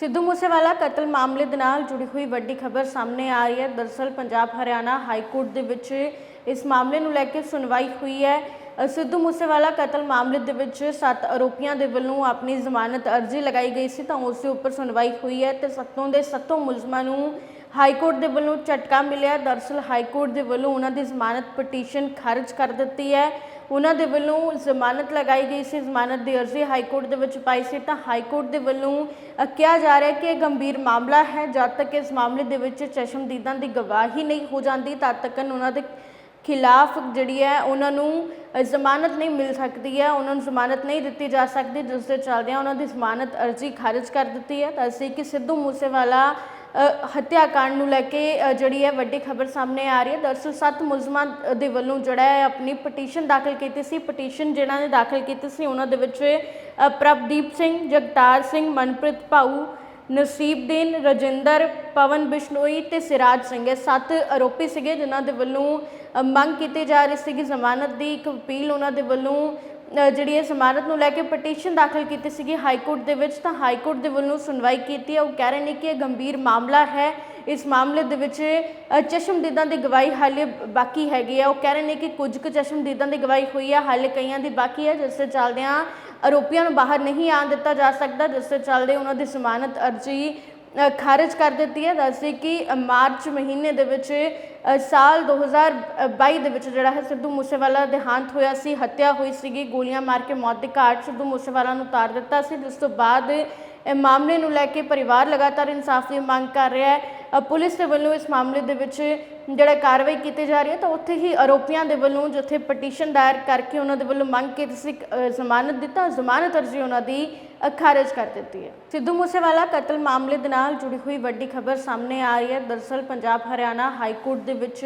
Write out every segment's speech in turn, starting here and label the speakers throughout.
Speaker 1: ਸਿੱਧੂ ਮੂਸੇਵਾਲਾ ਕਤਲ ਮਾਮਲੇ ਦੇ ਨਾਲ ਜੁੜੀ ਹੋਈ ਵੱਡੀ ਖਬਰ ਸਾਹਮਣੇ ਆ ਰਹੀ ਹੈ। ਦਰਸਲ ਪੰਜਾਬ ਹਰਿਆਣਾ ਹਾਈ ਕੋਰਟ ਦੇ ਵਿੱਚ ਇਸ ਮਾਮਲੇ ਨੂੰ ਲੈ ਕੇ ਸੁਣਵਾਈ ਹੋਈ ਹੈ। ਸਿੱਧੂ ਮੂਸੇਵਾਲਾ ਕਤਲ ਮਾਮਲੇ ਦੇ ਵਿੱਚ ਸੱਤ ਆਰੋਪੀਆਂ ਦੇ ਵੱਲੋਂ ਆਪਣੀ ਜ਼ਮਾਨਤ ਅਰਜ਼ੀ ਲਗਾਈ ਗਈ ਸੀ ਤਾਂ ਉਸ ਦੇ ਉੱਪਰ ਸੁਣਵਾਈ ਹੋਈ ਹੈ ਤੇ ਸੱਤੋਂ ਦੇ ਸੱਤੋਂ ਮੁਲਜ਼ਮਾਂ ਨੂੰ ਹਾਈ ਕੋਰਟ ਦੇ ਵੱਲੋਂ ਝਟਕਾ ਮਿਲਿਆ। ਦਰਸਲ ਹਾਈ ਕੋਰਟ ਦੇ ਵੱਲੋਂ ਉਹਨਾਂ ਦੀ ਜ਼ਮਾਨਤ ਪਟੀਸ਼ਨ ਖਾਰਜ ਕਰ ਦਿੱਤੀ ਹੈ। ਉਹਨਾਂ ਦੇ ਵੱਲੋਂ ਜ਼ਮਾਨਤ ਲਗਾਈ ਗਈ ਸੀ। ਜ਼ਮਾਨਤ ਦੀ ਅਰਜ਼ੀ ਹਾਈ ਕੋਰਟ ਦੇ ਵਿੱਚ ਪਾਈ ਸੀ। ਤਾਂ ਹਾਈ ਕੋਰਟ ਦੇ ਵੱਲੋਂ ਕਿਹਾ ਜਾ ਰਿਹਾ ਕਿ ਇਹ ਗੰਭੀਰ ਮਾਮਲਾ ਹੈ। ਜਦ ਤੱਕ ਇਸ ਮਾਮਲੇ ਦੇ ਵਿੱਚ ਚਸ਼ਮਦੀਦਾਂ ਦੀ ਗਵਾਹੀ ਨਹੀਂ ਹੋ ਜਾਂਦੀ, ਤਦ ਤੱਕ ਉਹਨਾਂ ਦੇ ਖਿਲਾਫ ਜਿਹੜੀ ਹੈ, ਉਹਨਾਂ ਨੂੰ ਜ਼ਮਾਨਤ ਨਹੀਂ ਮਿਲ ਸਕਦੀ ਹੈ। ਉਹਨਾਂ ਨੂੰ ਜ਼ਮਾਨਤ ਨਹੀਂ ਦਿੱਤੀ ਜਾ ਸਕਦੀ। ਜਿਸ ਦੇ ਚੱਲਦਿਆਂ ਉਹਨਾਂ ਦੀ ਜ਼ਮਾਨਤ ਅਰਜ਼ੀ ਖਾਰਜ ਕਰ ਦਿੱਤੀ ਹੈ। ਤਾਂ ਅਸੀਂ ਕਿ ਸਿੱਧੂ ਮੂਸੇਵਾਲਾ ਹੱਤਿਆਕਾਂਡ ਨੂੰ ਲੈ ਕੇ ਜਿਹੜੀ ਹੈ ਵੱਡੀ ਖਬਰ ਸਾਹਮਣੇ ਆ ਰਹੀ ਹੈ। ਦਰਅਸਲ ਸੱਤ ਮੁਲਜ਼ਮਾਂ ਦੇ ਵੱਲੋਂ ਜਿਹੜਾ ਹੈ ਆਪਣੀ ਪਟੀਸ਼ਨ ਦਾਖਲ ਕੀਤੀ ਸੀ। ਪਟੀਸ਼ਨ ਜਿਹਨਾਂ ਨੇ ਦਾਖਲ ਕੀਤੀ ਸੀ, ਉਹਨਾਂ ਦੇ ਵਿੱਚ ਪ੍ਰਭਦੀਪ ਸਿੰਘ, ਜਗਤਾਰ ਸਿੰਘ, ਮਨਪ੍ਰੀਤ ਭਾਊ ਨਸੀਬਦੀਨ ਰਜਿੰਦਰ, ਪਵਨ ਬਿਸ਼ਨੋਈ ਤੇ ਸਿਰਾਜ ਸਿੰਘ। ਇਹ ਸੱਤ ਆਰੋਪੀ ਸੀਗੇ, ਜਿਨ੍ਹਾਂ ਦੇ ਵੱਲੋਂ ਮੰਗ ਕੀਤੀ ਜਾ ਰਹੀ ਸੀਗੀ। ਜ਼ਮਾਨਤ ਦੀ ਇੱਕ ਅਪੀਲ ਉਹਨਾਂ ਦੇ ਵੱਲੋਂ ਜਿਹੜੀ ਹੈ ਜ਼ਮਾਨਤ ਨੂੰ ਲੈ ਕੇ ਪਟੀਸ਼ਨ ਦਾਖਲ ਕੀਤੀ ਸੀਗੀ ਹਾਈ ਕੋਰਟ ਦੇ ਵਿੱਚ, ਤਾਂ ਹਾਈ ਕੋਰਟ ਦੇ ਵੱਲੋਂ ਸੁਣਵਾਈ ਕੀਤੀ ਹੈ। ਉਹ ਕਹਿ ਰਹੇ ਨੇ ਕਿ ਇਹ ਗੰਭੀਰ ਮਾਮਲਾ ਹੈ। ਇਸ ਮਾਮਲੇ ਦੇ ਵਿੱਚ ਚਸ਼ਮਦੀਦਾਂ ਦੀ ਗਵਾਹੀ ਹਾਲੇ ਬਾਕੀ ਹੈਗੀ ਹੈ। ਉਹ ਕਹਿ ਰਹੇ ਨੇ ਕਿ ਕੁਝ ਕੁ ਚਸ਼ਮਦੀਦਾਂ ਦੀ ਗਵਾਹੀ ਹੋਈ ਹੈ, ਹਾਲੇ ਕਈਆਂ ਦੀ ਬਾਕੀ ਹੈ, ਜਿਸ ਦੇ ਚੱਲਦਿਆਂ ਆਰੋਪੀਆਂ ਨੂੰ ਬਾਹਰ ਨਹੀਂ ਆਉਣ ਦਿੱਤਾ ਜਾ ਸਕਦਾ, ਜਿਸ ਦੇ ਚੱਲਦੇ ਉਹਨਾਂ ਦੀ ਜ਼ਮਾਨਤ ਅਰਜ਼ੀ ਖਾਰਜ ਕਰ ਦਿੱਤੀ ਹੈ। ਦੱਸਦੇ ਕਿ ਮਾਰਚ ਮਹੀਨੇ ਦੇ ਵਿੱਚ ਅ, ਸਾਲ 2022 ਦੇ ਵਿੱਚ ਜਿਹੜਾ ਹੈ ਸਿੱਧੂ ਮੂਸੇਵਾਲਾ ਦੇਹਾਂਤ ਹੋਇਆ ਸੀ ਹੱਤਿਆ ਹੋਈ ਸੀਗੀ ਗੋਲੀਆਂ ਮਾਰ ਕੇ ਮੌਤ ਦੇ ਘਾਟ ਸਿੱਧੂ ਮੂਸੇਵਾਲਾ ਨੂੰ ਉਤਾਰ ਦਿੱਤਾ ਸੀ। ਜਿਸ ਤੋਂ ਬਾਅਦ ਇਹ ਮਾਮਲੇ ਨੂੰ ਲੈ ਕੇ ਪਰਿਵਾਰ ਲਗਾਤਾਰ ਇਨਸਾਫ ਦੀ ਮੰਗ ਕਰ ਰਿਹਾ ਹੈ। ਪੁਲਿਸ ਦੇ ਵੱਲੋਂ ਇਸ ਮਾਮਲੇ ਦੇ ਵਿੱਚ ਜਿਹੜਾ ਕਾਰਵਾਈ ਕੀਤੀ ਜਾ ਰਹੀ ਹੈ ਤਾਂ ਉੱਥੇ ਹੀ ਆਰੋਪੀਆਂ ਦੇ ਵੱਲੋਂ ਜਿੱਥੇ ਪਟੀਸ਼ਨ ਦਾਇਰ ਕਰਕੇ ਉਹਨਾਂ ਦੇ ਵੱਲੋਂ ਮੰਗ ਕੀਤੀ ਸੀ ਜ਼ਮਾਨਤ ਦਿੱਤਾ। ਜ਼ਮਾਨਤ ਅਰਜ਼ੀ ਉਹਨਾਂ ਦੀ ਖਾਰਜ ਕਰ ਦਿੱਤੀ ਹੈ। ਸਿੱਧੂ ਮੂਸੇਵਾਲਾ ਕਤਲ ਮਾਮਲੇ ਦੇ ਨਾਲ ਜੁੜੀ ਹੋਈ ਵੱਡੀ ਖਬਰ ਸਾਹਮਣੇ ਆ ਰਹੀ ਹੈ। ਦਰਅਸਲ ਪੰਜਾਬ ਹਰਿਆਣਾ ਹਾਈ ਕੋਰਟ ਦੇ ਵਿੱਚ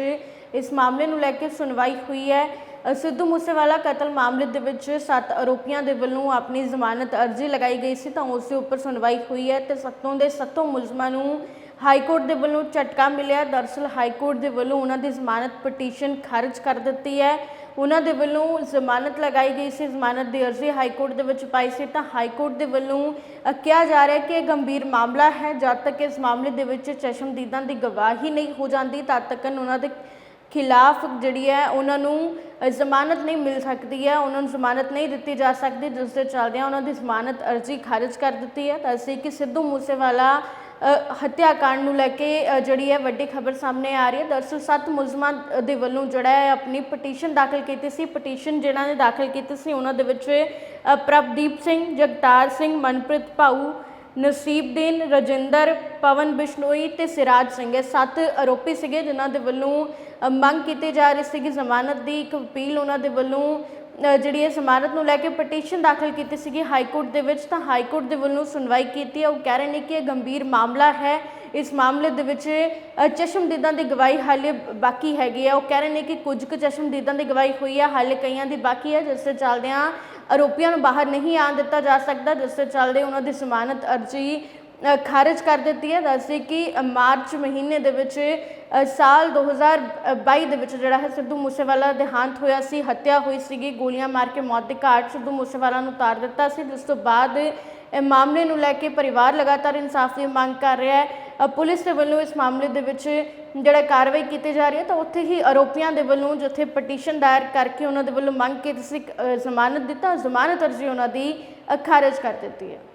Speaker 1: ਇਸ ਮਾਮਲੇ ਨੂੰ ਲੈ ਕੇ ਸੁਣਵਾਈ ਹੋਈ ਹੈ। ਸਿੱਧੂ ਮੂਸੇਵਾਲਾ ਕਤਲ ਮਾਮਲੇ ਦੇ ਵਿੱਚ ਸੱਤ ਆਰੋਪੀਆਂ ਦੇ ਵੱਲੋਂ ਆਪਣੀ ਜ਼ਮਾਨਤ ਅਰਜ਼ੀ ਲਗਾਈ ਗਈ ਸੀ, ਤਾਂ ਉਸ ਦੇ ਉੱਪਰ ਸੁਣਵਾਈ ਹੋਈ ਹੈ ਤੇ ਸੱਤੋਂ ਦੇ ਸੱਤੋਂ ਮੁਲਜ਼ਮਾਂ ਨੂੰ ਹਾਈ ਕੋਰਟ ਦੇ ਵੱਲੋਂ ਝਟਕਾ ਮਿਲਿਆ। ਦਰਅਸਲ ਹਾਈ ਕੋਰਟ ਦੇ ਵੱਲੋਂ ਉਹਨਾਂ ਦੀ ਜ਼ਮਾਨਤ ਪਟੀਸ਼ਨ ਖਾਰਜ ਕਰ ਦਿੱਤੀ ਹੈ। ਉਹਨਾਂ ਦੇ ਵੱਲੋਂ ਜ਼ਮਾਨਤ ਲਗਾਈ ਗਈ ਸੀ, ਜ਼ਮਾਨਤ ਦੀ ਅਰਜ਼ੀ ਹਾਈ ਕੋਰਟ ਦੇ ਵਿੱਚ ਪਾਈ ਸੀ, ਤਾਂ ਹਾਈ ਕੋਰਟ ਦੇ ਵੱਲੋਂ ਕਿਹਾ ਜਾ ਰਿਹਾ ਕਿ ਇਹ ਗੰਭੀਰ ਮਾਮਲਾ ਹੈ। ਜਦ ਤੱਕ ਇਸ ਮਾਮਲੇ ਦੇ ਵਿੱਚ ਚਸ਼ਮਦੀਦਾਂ ਦੀ ਗਵਾਹੀ ਨਹੀਂ ਹੋ ਜਾਂਦੀ, ਤਦ ਤੱਕ ਉਹਨਾਂ ਦੇ ਖਿਲਾਫ ਜਿਹੜੀ ਹੈ ਉਹਨਾਂ ਨੂੰ ਜ਼ਮਾਨਤ ਨਹੀਂ ਮਿਲ ਸਕਦੀ ਹੈ ਉਹਨਾਂ ਨੂੰ ਜ਼ਮਾਨਤ ਨਹੀਂ ਦਿੱਤੀ ਜਾ ਸਕਦੀ ਜਿਸ ਦੇ ਚੱਲਦਿਆਂ ਉਹਨਾਂ ਦੀ ਜ਼ਮਾਨਤ ਅਰਜ਼ੀ ਖਾਰਜ ਕਰ ਦਿੱਤੀ ਹੈ। ਤਾਂ ਅਸੀਂ ਕਿ ਸਿੱਧੂ ਮੂਸੇਵਾਲਾ ਅ, ਹੱਤਿਆਕਾਂਡ ਨੂੰ ਲੈ ਕੇ ਜਿਹੜੀ ਹੈ ਵੱਡੀ ਖਬਰ ਸਾਹਮਣੇ ਆ ਰਹੀ ਹੈ। ਦਰਅਸਲ ਸੱਤ ਮੁਲਜ਼ਮਾਂ ਦੇ ਵੱਲੋਂ ਜਿਹੜਾ ਹੈ ਆਪਣੀ ਪਟੀਸ਼ਨ ਦਾਖਲ ਕੀਤੀ ਸੀ। ਪਟੀਸ਼ਨ ਜਿਹਨਾਂ ਨੇ ਦਾਖਲ ਕੀਤੀ ਸੀ ਉਹਨਾਂ ਦੇ ਵਿੱਚ ਪ੍ਰਭਦੀਪ ਸਿੰਘ ਜਗਤਾਰ ਸਿੰਘ ਮਨਪ੍ਰੀਤ ਭਾਊ ਨਸੀਬਦੀਨ ਰਜਿੰਦਰ, ਪਵਨ ਬਿਸ਼ਨੋਈ ਤੇ ਸਿਰਾਜ ਸਿੰਘ। ਇਹ ਸੱਤ ਆਰੋਪੀ ਸੀਗੇ ਜਿਨ੍ਹਾਂ ਦੇ ਵੱਲੋਂ ਮੰਗ ਕੀਤੀ ਜਾ ਰਹੀ ਸੀਗੀ। ਜ਼ਮਾਨਤ ਦੀ ਇੱਕ ਅਪੀਲ ਉਹਨਾਂ ਦੇ ਵੱਲੋਂ ਜਿਹੜੀ ਹੈ ਜ਼ਮਾਨਤ ਨੂੰ ਲੈ ਕੇ ਪਟੀਸ਼ਨ ਦਾਖਲ ਕੀਤੀ ਸੀਗੀ ਹਾਈ ਕੋਰਟ ਦੇ ਵਿੱਚ। ਤਾਂ ਹਾਈ ਕੋਰਟ ਦੇ ਵੱਲੋਂ ਸੁਣਵਾਈ ਕੀਤੀ ਹੈ। ਉਹ ਕਹਿ ਰਹੇ ਨੇ ਕਿ ਇਹ ਗੰਭੀਰ ਮਾਮਲਾ ਹੈ। ਇਸ ਮਾਮਲੇ ਦੇ ਵਿੱਚ ਚਸ਼ਮਦੀਦਾਂ ਦੀ ਗਵਾਹੀ ਹਾਲੇ ਬਾਕੀ ਹੈਗੀ ਹੈ ਉਹ ਕਹਿ ਰਹੇ ਨੇ ਕਿ ਕੁਝ ਕੁ ਚਸ਼ਮਦੀਦਾਂ ਦੀ ਗਵਾਹੀ ਹੋਈ ਹੈ ਹਾਲੇ ਕਈਆਂ ਦੀ ਬਾਕੀ ਹੈ ਜਿਸ ਦੇ ਚੱਲਦਿਆਂ ਆਰੋਪੀਆਂ ਨੂੰ ਬਾਹਰ ਨਹੀਂ ਆਉਣ ਦਿੱਤਾ ਜਾ ਸਕਦਾ ਜਿਸ ਦੇ ਚੱਲਦੇ ਉਹਨਾਂ ਦੀ ਜ਼ਮਾਨਤ ਅਰਜ਼ੀ ਖਾਰਜ ਕਰ ਦਿੱਤੀ ਹੈ। ਦੱਸਦੇ ਕਿ ਮਾਰਚ ਮਹੀਨੇ ਦੇ ਵਿੱਚ ਅ, ਸਾਲ 2022 ਦੇ ਵਿੱਚ ਜਿਹੜਾ ਹੈ ਸਿੱਧੂ ਮੂਸੇਵਾਲਾ ਦੇਹਾਂਤ ਹੋਇਆ ਸੀ ਹੱਤਿਆ ਹੋਈ ਸੀਗੀ ਗੋਲੀਆਂ ਮਾਰ ਕੇ ਮੌਤ ਦੇ ਘਾਟ ਸਿੱਧੂ ਮੂਸੇਵਾਲਾ ਨੂੰ ਉਤਾਰ ਦਿੱਤਾ ਸੀ। ਜਿਸ ਤੋਂ ਬਾਅਦ ਮਾਮਲੇ ਨੂੰ ਲੈ ਕੇ ਪਰਿਵਾਰ ਲਗਾਤਾਰ ਇਨਸਾਫ ਦੀ ਮੰਗ ਕਰ ਰਿਹਾ ਹੈ। ਪੁਲਿਸ ਦੇ ਵੱਲੋਂ ਇਸ ਮਾਮਲੇ ਦੇ ਵਿੱਚ ਜਿਹੜਾ ਕਾਰਵਾਈ ਕੀਤੀ ਜਾ ਰਹੀ ਹੈ, ਤਾਂ ਉੱਥੇ ਹੀ ਆਰੋਪੀਆਂ ਦੇ ਵੱਲੋਂ ਜਿੱਥੇ ਪਟੀਸ਼ਨ ਦਾਇਰ ਕਰਕੇ ਉਹਨਾਂ ਦੇ ਵੱਲੋਂ ਮੰਗ ਕੀਤੀ ਸੀ ਜ਼ਮਾਨਤ ਦਿੱਤਾ, ਜ਼ਮਾਨਤ ਅਰਜ਼ੀ ਉਹਨਾਂ ਦੀ ਖਾਰਜ ਕਰ ਦਿੱਤੀ ਹੈ।